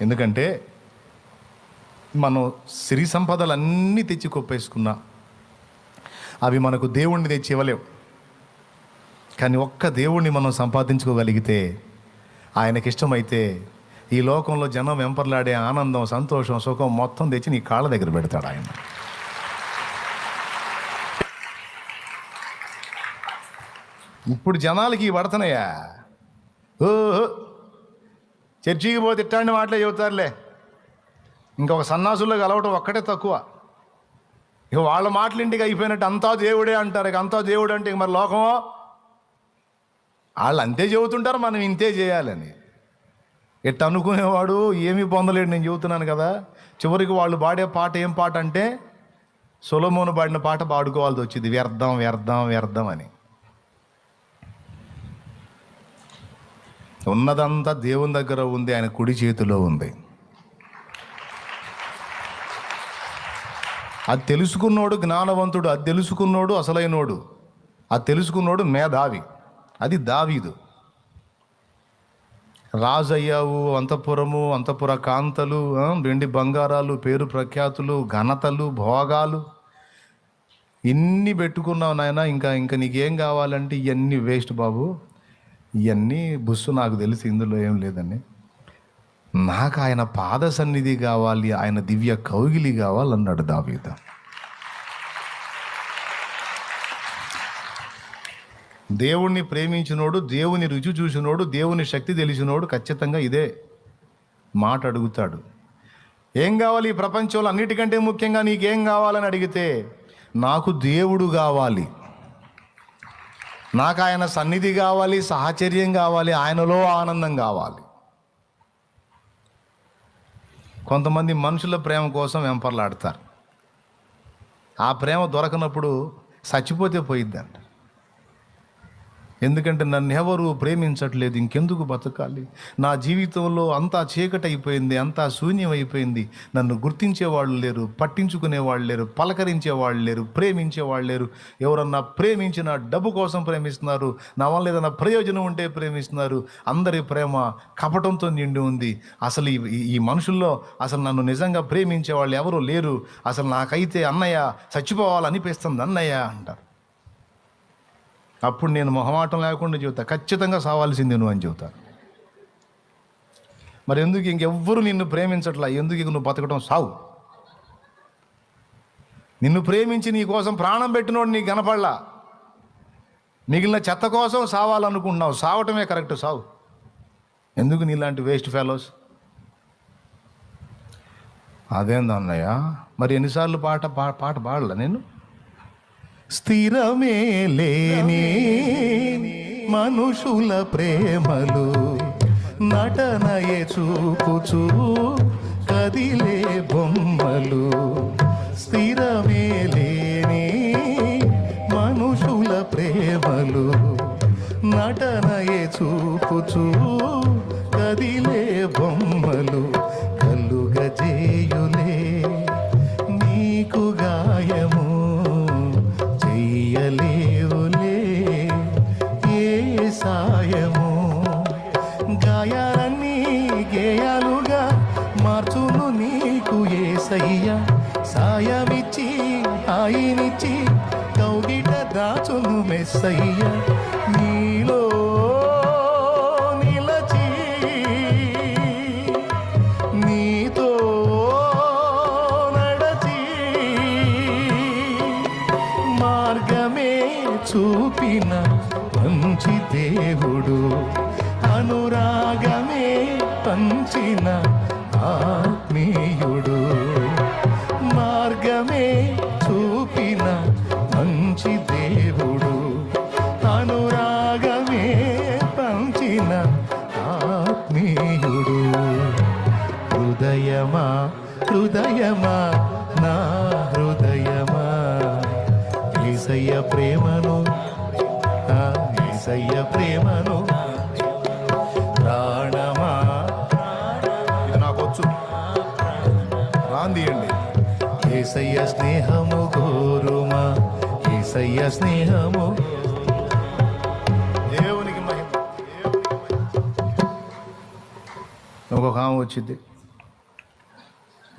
ఎందుకంటే మనం సిరి సంపదలన్నీ తెచ్చి కొప్పేసుకున్నా అవి మనకు దేవుణ్ణి తెచ్చి ఇవ్వలేవు కానీ ఒక్క దేవుణ్ణి మనం సంపాదించుకోగలిగితే ఆయనకి ఇష్టమైతే ఈ లోకంలో జనం వెంపర్లాడే ఆనందం సంతోషం సుఖం మొత్తం తెచ్చి నీ కాళ్ళ దగ్గర పెడతాడు ఆయన. ఇప్పుడు జనాలకి పడుతున్నాయా ఓహో. చర్చికి పోతే ఇట్టాంటి మాటలే చెబుతారులే. ఇంకొక సన్నాసుల్లో కలవటం ఒక్కటే తక్కువ. ఇక వాళ్ళ మాటలు ఇంటికి అయిపోయినట్టు అంతా దేవుడే అంటారు. ఇక అంతా దేవుడు అంటే ఇక మరి లోకమో? వాళ్ళు అంతే చెబుతుంటారు మనం ఇంతే చేయాలని. ఎట్ట అనుకునేవాడు ఏమీ పొందలేడు నేను చెబుతున్నాను కదా. చివరికి వాళ్ళు పాడే పాట ఏం పాట అంటే సొలమోను పాడిన పాట పాడుకోవాల్సి వచ్చింది. వ్యర్థం వ్యర్థం వ్యర్థం అని. ఉన్నదంతా దేవుని దగ్గర ఉంది ఆయన కుడి చేతిలో ఉంది. అది తెలుసుకున్నోడు జ్ఞానవంతుడు అది తెలుసుకున్నోడు అసలైనోడు అది తెలుసుకున్నోడు మేధావి అది దావీదు. రాజు అయ్యావు అంతఃపురము అంతఃపుర కాంతలు వెండి బంగారాలు పేరు ప్రఖ్యాతులు ఘనతలు భోగాలు ఇన్ని పెట్టుకున్నావు నాయన ఇంకా ఇంకా నీకేం కావాలంటే ఇవన్నీ వేస్ట్ బాబు. ఇవన్నీ బుస్సు నాకు తెలిసి ఇందులో ఏం లేదండి. నాకు ఆయన పాద సన్నిధి కావాలి ఆయన దివ్య కౌగిలి కావాలి అన్నాడు దావీద. దేవుణ్ణి ప్రేమించినోడు దేవుని రుచి చూసినోడు దేవుని శక్తి తెలిసినోడు ఖచ్చితంగా ఇదే మాట అడుగుతాడు. ఏం కావాలి ఈ ప్రపంచంలో? అన్నిటికంటే ముఖ్యంగా నీకేం కావాలని అడిగితే నాకు దేవుడు కావాలి. నాకు ఆయన సన్నిధి కావాలి సాహచర్యం కావాలి ఆయనలో ఆనందం కావాలి. కొంతమంది మనుషుల ప్రేమ కోసం వెంపర్లాడతారు. ఆ ప్రేమ దొరకనప్పుడు చచ్చిపోతే పోయిద్దంట. ఎందుకంటే నన్ను ఎవరు ప్రేమించట్లేదు ఇంకెందుకు బతకాలి? నా జీవితంలో అంతా చీకటి అయిపోయింది అంతా శూన్యం అయిపోయింది నన్ను గుర్తించేవాళ్ళు లేరు పట్టించుకునేవాళ్ళు లేరు పలకరించేవాళ్ళు లేరు ప్రేమించేవాళ్ళు లేరు. ఎవరన్నా ప్రేమించిన డబ్బు కోసం ప్రేమిస్తున్నారు నా వల్ల ఏదైనా ప్రయోజనం ఉంటే ప్రేమిస్తున్నారు. అందరి ప్రేమ కపటంతో నిండి ఉంది. అసలు ఈ- ఈ మనుషుల్లో అసలు నన్ను నిజంగా ప్రేమించే వాళ్ళు ఎవరు లేరు. అసలు నాకైతే అన్నయ్య చచ్చిపోవాలనిపిస్తుంది అన్నయ్య అంటారు. అప్పుడు నేను మొహమాటం లేకుండా చెబుతా ఖచ్చితంగా సావాల్సింది నువ్వు అని చెబుతాను మరి ఎందుకు ఇంకెవ్వరు నిన్ను ప్రేమించట్లా? ఎందుకు ఇంక నువ్వు బతకడం సావు? నిన్ను ప్రేమించి నీ కోసం ప్రాణం పెట్టినోడు నీకు కనపడలా? మిగిలిన చెత్త కోసం సావాలనుకుంటున్నావు. సావటమే కరెక్ట్ సావు. ఎందుకు నీలాంటి వేస్ట్ ఫెలోస్? అదేంది మరి ఎన్నిసార్లు పాట పా పాట పాడలా నేను? స్థిరమే లేని మనుషుల ప్రేమలు నటనయే చూపుచూ కదిలే బొమ్మలు. స్థిరమే లేని మనుషుల ప్రేమలు నటనయే చూపుచూ కదిలే కౌగిట దాచును మెస్సయ్య నీలో నిలచి. నీతో నడచి. మార్గమే చూపిన మంచి దేవుడు అనురాగమే పంచిన ఆత్మీయుడు. హృదయమా హృదయమా నా హృదయమా? ఏసయ్య ప్రేమను ఆ ఏసయ్య ప్రేమను ప్రాణమా? ఇది నాకు వచ్చు. రాందియండి. ఏసయ్య స్నేహము గోరుమా ఏసయ్య స్నేహము. దేవునికి ఒక ఆమె వచ్చింది.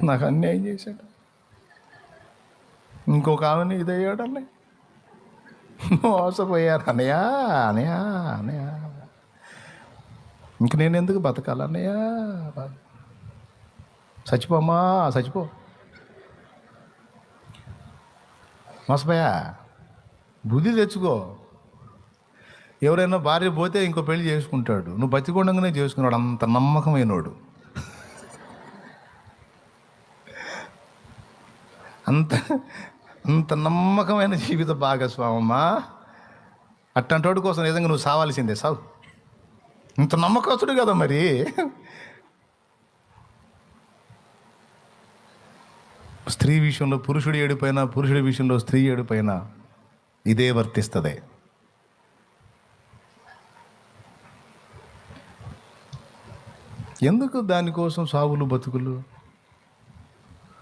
నాకు అన్యాయం చేశాడు. ఇంకొక ఆమెని ఇదయ్యాడు మోసపోయారు. అనయా అనయా అనయా ఇంక నేను ఎందుకు బతకాలి అన్నయ్యా? చచ్చిపోమ్మా చచ్చిపో. మోసపోయా? బుద్ధి తెచ్చుకో. ఎవరైనా భార్య పోతే ఇంకో పెళ్ళి చేసుకుంటాడు. నువ్వు బతికొండగానే చేసుకున్నాడు. అంత నమ్మకమైనోడు. అంత అంత నమ్మకమైన జీవిత భాగస్వామమ్మా. అట్టంటోడి కోసం నిజంగా నువ్వు సావాల్సిందే సావు. ఇంత నమ్మకస్తుడు కదా మరి. స్త్రీ విషయంలో పురుషుడు ఏడిపోయినా పురుషుడి విషయంలో స్త్రీ ఏడిపోయినా ఇదే వర్తిస్తుంది. ఎందుకు దానికోసం సావులు బతుకులు?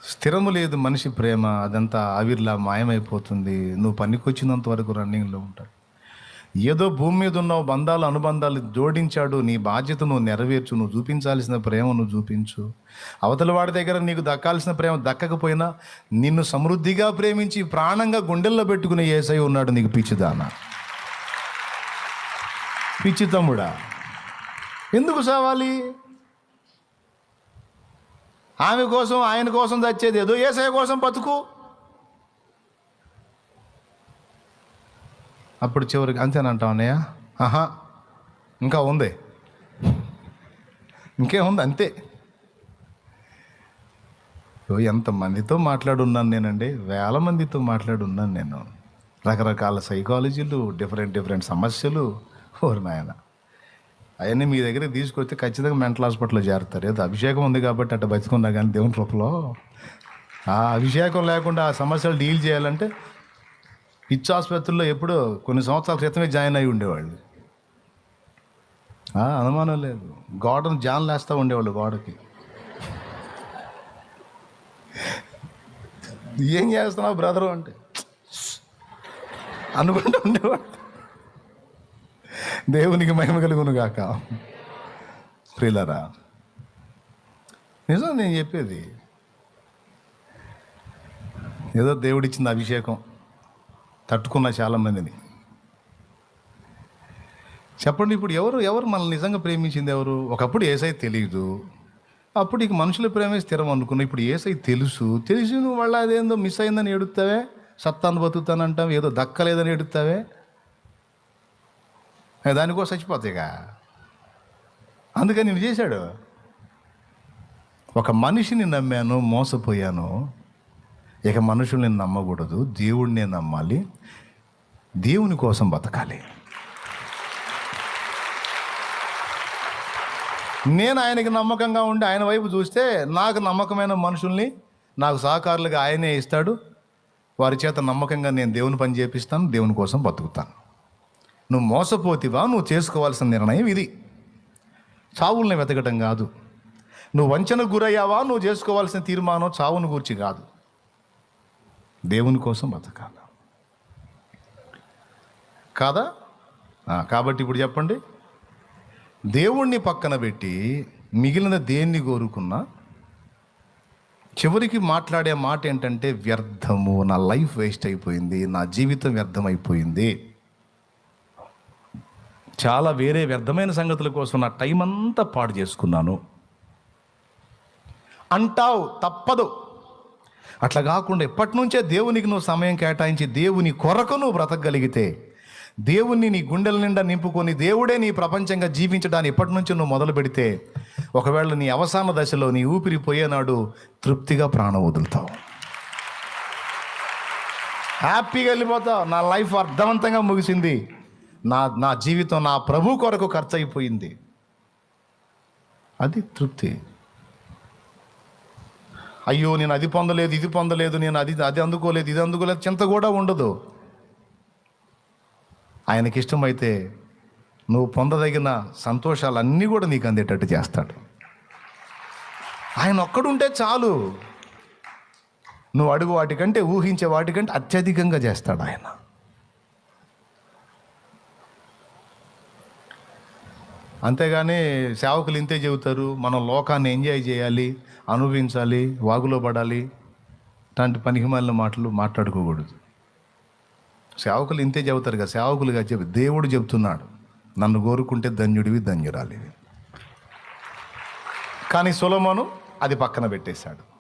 స్థిరము లేదు మనిషి ప్రేమ అదంతా ఆవిర్లా మాయమైపోతుంది. నువ్వు పనికొచ్చినంత వరకు రన్నింగ్లో ఉంటాడు ఏదో భూమి మీద ఉన్న బంధాలు అనుబంధాలు జోడించాడు నీ బాధ్యత నువ్వు నెరవేర్చు నువ్వు చూపించాల్సిన ప్రేమ నువ్వు చూపించు. అవతల వాడి దగ్గర నీకు దక్కాల్సిన ప్రేమ దక్కకపోయినా నిన్ను సమృద్ధిగా ప్రేమించి ప్రాణంగా గుండెల్లో పెట్టుకునే ఏసై ఉన్నాడు నీకు పిచ్చిదాన? పిచ్చి తమ్ముడా. ఎందుకు సావాలి? ఆమె కోసం ఆయన కోసం చచ్చేది ఏదో ఏసఐ కోసం బతుకు. అప్పుడు చివరికి అంతేనంటావు అన్నయ్య? ఆహా ఇంకా ఉంది. ఇంకేముంది అంతే. ఎంతమందితో మాట్లాడున్నాను నేనండి. వేల మందితో మాట్లాడున్నాను నేను. రకరకాల సైకాలజీలు డిఫరెంట్ డిఫరెంట్ సమస్యలు. ఓరు నాయనా. అవన్నీ మీ దగ్గరికి తీసుకొస్తే ఖచ్చితంగా మెంటల్ హాస్పిటల్లో చేరుతారు. ఏదో అభిషేకం ఉంది కాబట్టి అట్ట బతుకున్నా కానీ దేవుని రూపంలో ఆ అభిషేకం లేకుండా ఆ సమస్యలు డీల్ చేయాలంటే పిచ్చి ఆసుపత్రుల్లో ఎప్పుడో కొన్ని సంవత్సరాల క్రితమే జాయిన్ అయి ఉండేవాళ్ళు. అనుమానం లేదు. గోడను జాన్ లేస్తూ ఉండేవాళ్ళు గోడకి. ఏం చేస్తున్నావు బ్రదరు అంటే? అనుకుంటూ ఉండేవాడు దేవునికి మహిమ కలుగును గాక. ప్రిలరా నిజం నేను చెప్పేది ఏదో దేవుడిచ్చింది అభిషేకం తట్టుకున్న చాలామందిని చెప్పండి ఇప్పుడు ఎవరు ఎవరు మనల్ని నిజంగా ప్రేమించింది ఎవరు? ఒకప్పుడు ఏసై తెలియదు అప్పుడు ఇక మనుషుల ప్రేమే స్థిరం అనుకున్నా. ఇప్పుడు ఏసై తెలుసు. తెలిసి నువ్వు వాళ్ళ అదేందో మిస్ అయిందని ఏడుతావే సత్తాను బతుకుతానంటావు? ఏదో దక్కలేదని ఏడుతావే దానికోసం దానికోసం చచ్చిపోతాయిగా. అందుకని నేను చేశాడు. ఒక మనిషిని నమ్మాను మోసపోయాను. ఇక మనుషుల్ని నమ్మకూడదు దేవుడినే నమ్మాలి దేవుని కోసం బతకాలి. నేను ఆయనకి నమ్మకంగా ఉండి ఆయన వైపు చూస్తే నాకు నమ్మకమైన మనుషుల్ని నాకు సహకారులుగా ఆయనే ఇస్తాడు. వారి చేత నమ్మకంగా నేను దేవుని పని చేపిస్తాను దేవుని కోసం బతుకుతాను. నువ్వు మోసపోతివా నువ్వు చేసుకోవాల్సిన నిర్ణయం ఇది. చావుల్ని వెతకటం కాదు. నువ్వు వంచనకు గురయ్యావా నువ్వు చేసుకోవాల్సిన తీర్మానం చావును గూర్చి కాదు. దేవుని కోసం బతకాల? కాదా? కాబట్టి ఇప్పుడు చెప్పండి. దేవుణ్ణి పక్కన పెట్టి మిగిలిన దేన్ని కోరుకున్నా? చివరికి మాట్లాడే మాట ఏంటంటే వ్యర్థము. నా లైఫ్ వేస్ట్ అయిపోయింది నా జీవితం వ్యర్థమైపోయింది. చాలా వేరే వ్యర్థమైన సంగతుల కోసం నా టైం అంతా పాడు చేసుకున్నాను. అంటావు తప్పదు. అట్లా కాకుండా ఎప్పటి నుంచే దేవునికి నువ్వు సమయం కేటాయించి దేవుని కొరకు నువ్వు బ్రతకగలిగితే దేవుణ్ణి నీ గుండెల నిండా నింపుకొని దేవుడే నీ ప్రపంచంగా జీవించడాన్ని ఎప్పటి నుంచి నువ్వు మొదలు పెడితే ఒకవేళ నీ అవసాన దశలో నీ ఊపిరి పోయేనాడు తృప్తిగా ప్రాణం వదులుతావు. హ్యాపీగా వెళ్ళిపోతావు. నా లైఫ్ అర్థవంతంగా ముగిసింది. నా నా జీవితం నా ప్రభు కొరకు ఖర్చు అయిపోయింది అది తృప్తి. అయ్యో నేను అది పొందలేదు ఇది పొందలేదు నేను అది అది అందుకోలేదు ఇది అందుకోలేదు చింత కూడా ఉండదు. ఆయనకి ఇష్టమైతే నువ్వు పొందదగిన సంతోషాలన్నీ కూడా నీకు అందేటట్టు చేస్తాడు. ఆయన ఒక్కడుంటే చాలు. నువ్వు అడుగు వాటికంటే ఊహించే వాటికంటే అత్యధికంగా చేస్తాడు ఆయన. అంతేగాని సేవకులు ఇంతే చెబుతారు మనం లోకాన్ని ఎంజాయ్ చేయాలి అనుభవించాలి వాగులో పడాలి ఇట్లాంటి పనికిమాలిన మాటలు మాట్లాడుకోకూడదు. సేవకులు ఇంతే చెబుతారు కదా సేవకులుగా చెప్పి దేవుడు చెబుతున్నాడు నన్ను కోరుకుంటే ధన్యుడివి ధన్యురాలివి. కానీ సులమను అది పక్కన పెట్టేశాడు.